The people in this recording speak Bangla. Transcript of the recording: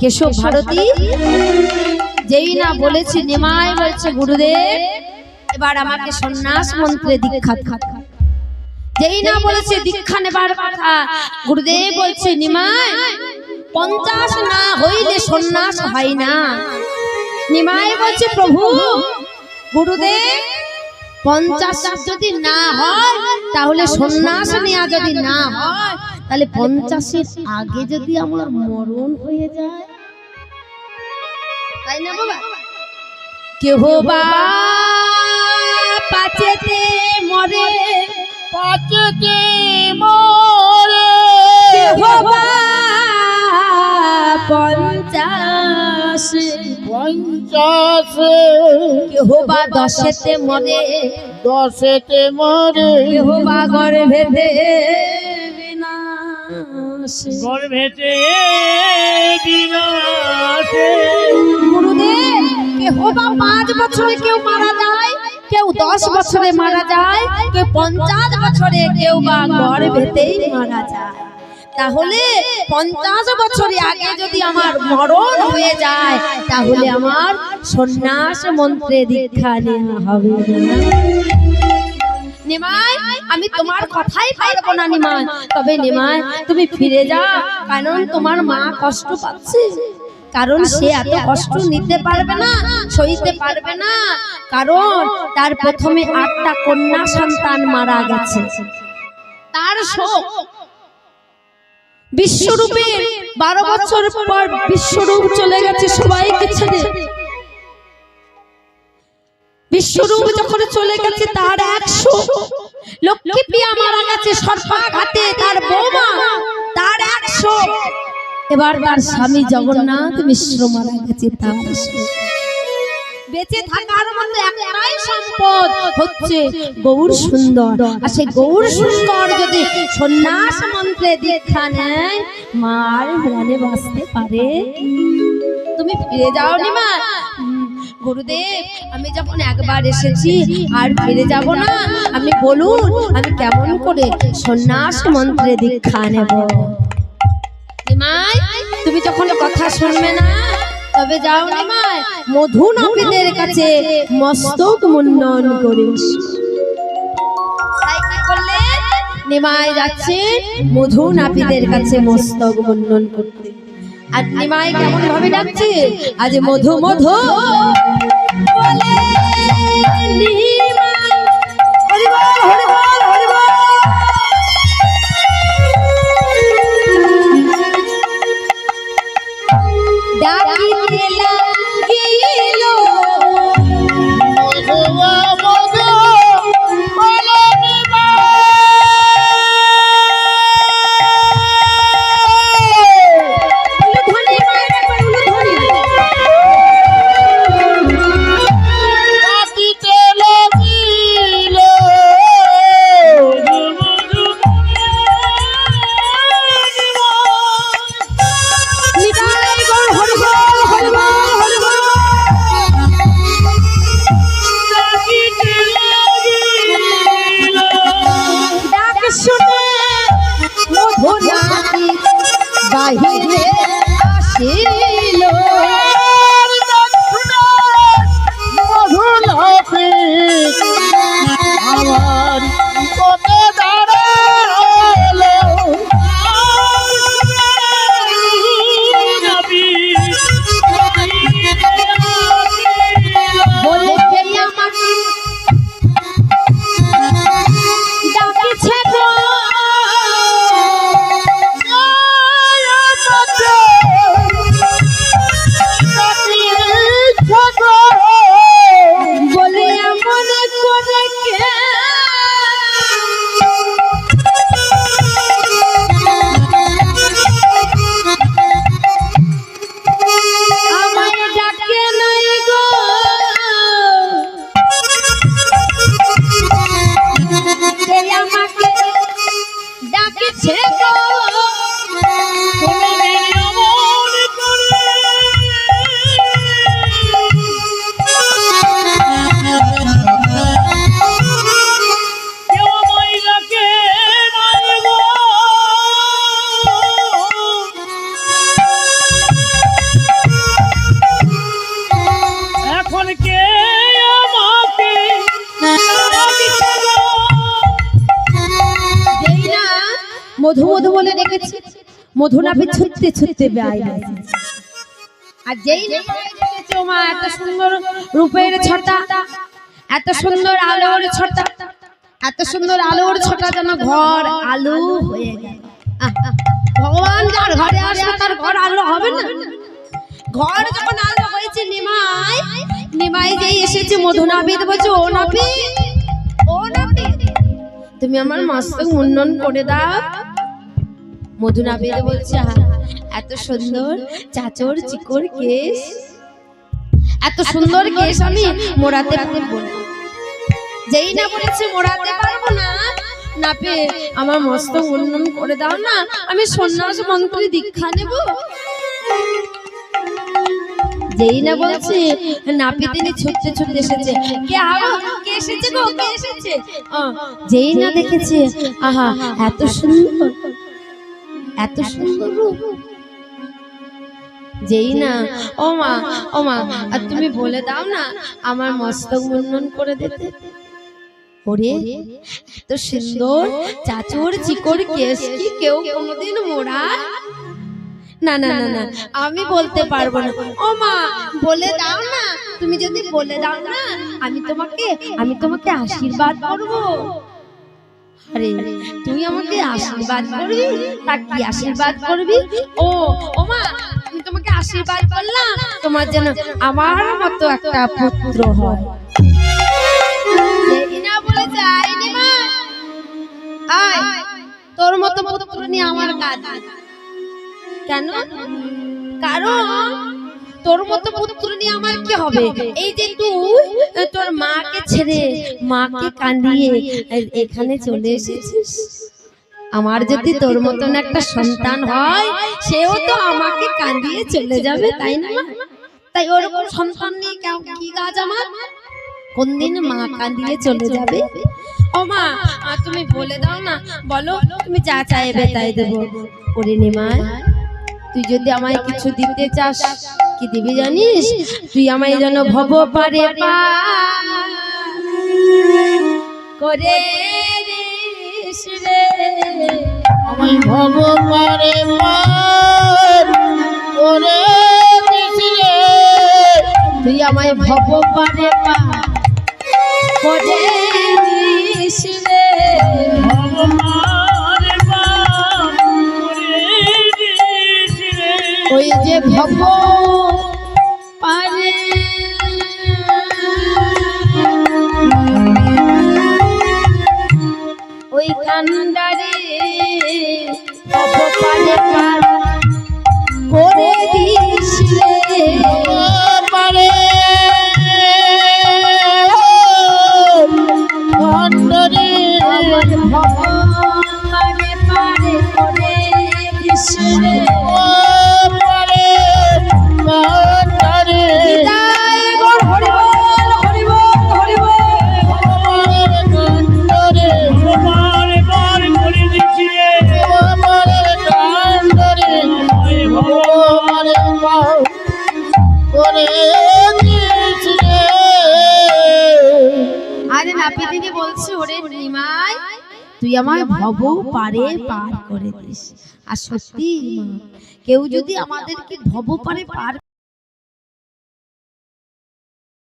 কেশব ভারতী যেই না বলেছে নিমাই বলছে গুরুদেব এবার আমাকে সন্ন্যাস মন্ত্রে দীক্ষা। যেই না বলেছে দীক্ষা নেবার কথা গুরুদেব বলছে নিমাই পঞ্চাশ না হইলে সন্ন্যাস হয় না। নিমাই বলছে প্রভু গুরুদেব পঞ্চাশ যদি না হয় তাহলে সন্ন্যাস নেওয়া যদি না হয় তাহলে পঞ্চাশের আগে যদি আমার মরণ হয়ে যায়। তাই না বাবা? কেহ বা পাচেতে মরে পাচতে মরে কেহ বা পঞ্চাশে পঞ্চাশে কেহ বা দশেতে মরে দশেতে মরে। কেহ বা গর্ভেতে গর্ভেতে গুরুদেব কেহ বা পাঁচ বছরে কেউ মারা যায় কেউ দশ বছরে মারা যায় কেউ পঞ্চাশ বছরে কেউ বা গর্ভেতেই মারা যায়। তাহলে পঞ্চাশ বছরে আগে যদি আমার মরণ হয়ে যায় তাহলে আমার সন্ন্যাস মন্ত্রে দীক্ষা নেওয়া হবে না। নিমাই আমি তোমার কথাই পারব না নিমাই। তবে নিমাই তুমি ফিরে যাও কারণ তোমার মা কষ্ট পাচ্ছে। কারণ সে এত কষ্ট নিতে পারবে না সইতে পারবে না। কারণ তার প্রথমে আটটা কন্যা সন্তান মারা গেছে। তার শোক বিশ্বরূপে বারো বছর পর বিশ্বরূপ চলে গেছে সবাইকে ছেড়ে। বিশ্বরূপ যখন চলে গেছে, তার একশো। লক্ষ্মী প্রিয়া মারা তার বৌমা, তার একশো। এবার তার স্বামী জগন্নাথ মিশ্র মারা গেছে, তার সম্পদ হচ্ছে গৌর সুন্দর। আর সেই গৌর সুন্দর যদি সন্ন্যাস মন্ত্রে দীক্ষা নেয়, মার বাঁচতে পারে। তুমি ফিরে যাও নি মা? গুরুদেব, আমি যখন একবার এসেছি আর ফিরে যাব না আপনি বলুন, আমি কেমন করে সন্ন্যাস মন্ত্রে দীক্ষা নেব? তুমি যখন কথা শুনবে না, তবে যাও মধু নবীদের কাছে মস্তক মুন্ডন করিস? নিমাই যাচ্ছে মধু নাপিদের কাছে মস্তক মুন্ডন করতে। আর নিমাই কেমন ভাবে ডাকছে? আজ মধু মধু বলে মধু মধু বলে রেখেছে। মধু নাপি ছুটতে ছুটতে এসেছে। আর যেই মা, এত সুন্দর রূপের ছটা, এত সুন্দর আলোর ছটা, এত সুন্দর আলোর ছটা যেন ঘর আলো হয়ে গেল। ভগবান যার ঘরে আসবে তার ঘর আলো হবে না। ঘর যখন আলো হয়েছে নিমাই নিমাই যেই এসেছে মধু নাবিদ বলছে, ও নাবি ও নাবি তুমি আমার মস্তক মুন্ডন করে দাও। মধু নাবিদ বলছে "হ্যাঁ, এত সুন্দর চাচর চিকর কেশ এত সুন্দর কেশ আমি মোড়াতে পারব না। যেই না বলেছে মোড়াতে পারব না না পেয়ে আমার মস্ত মুন্ডন করে দাও না আমি সন্ন্যাস মন্ত্রী দীক্ষা নেব। যেই না বলছে নাপিতিনি ছুটতে ছুটতে এসেছে। কে আও কে এসেছে গো কে এসেছে? যেই না দেখেছে আহা এত সুন্দর। এত সুন্দর রূপ। যেই না, ও মা ও মা, আর তুমি বলে দাও না, আমার মস্তক মুন্ডন করে দিতে। ওরে, এত সুন্দর চাচুর চিকর কেস কি কেউ কোনোদিন মোড়া না না না না, আমি বলতে পারব না। ও মা, বলে দাও না, তুমি যদি বলে দাও না, আমি তোমাকে আমি তোমাকে আশীর্বাদ করব। আরে, তুই আমাকে আশীর্বাদ করবি? তা কি আশীর্বাদ করবি? ও ও মা, আমি তোমাকে আশীর্বাদ করলাম। তোমার যেন আমার মতো একটা পুত্র হয়। তোর মতো পুত্র নিয়ে আমার কাজ। কেন? কারণ তোর মতো পুত্র নিয়ে আমার কি হবে? এই যে তুই, তোর ছেড়ে মাকে কান্দিয়ে এখানে চলে এসেছিস। আমার যদি তোর মতন একটা সন্তান হয় সেও তো আমাকে কান্দিয়ে চলে যাবে তাই না? তাই ওরকম সন্তান নিয়ে কেউ কি কাজ আমার? কোনদিন মা কান্দিয়ে চলে যাবে? ও মা তুমি বলে দাও না। বলো তুমি যা চাইবে তাই দেবো। ওরে নিমায় তুই যদি আমায় কিছু দিতে চাস কি দিবি জানিস? তুই আমায় যেন ভব পারে পার করে আমি ভব করে দিছিলে তুই আমায় ভব পারে পার করে করে আরে বলছে ওরে নিমাই তুই আমার ভব পারে পার করে দিস। আর সত্যি কেউ যদি আমাদেরকে ভব পারে পার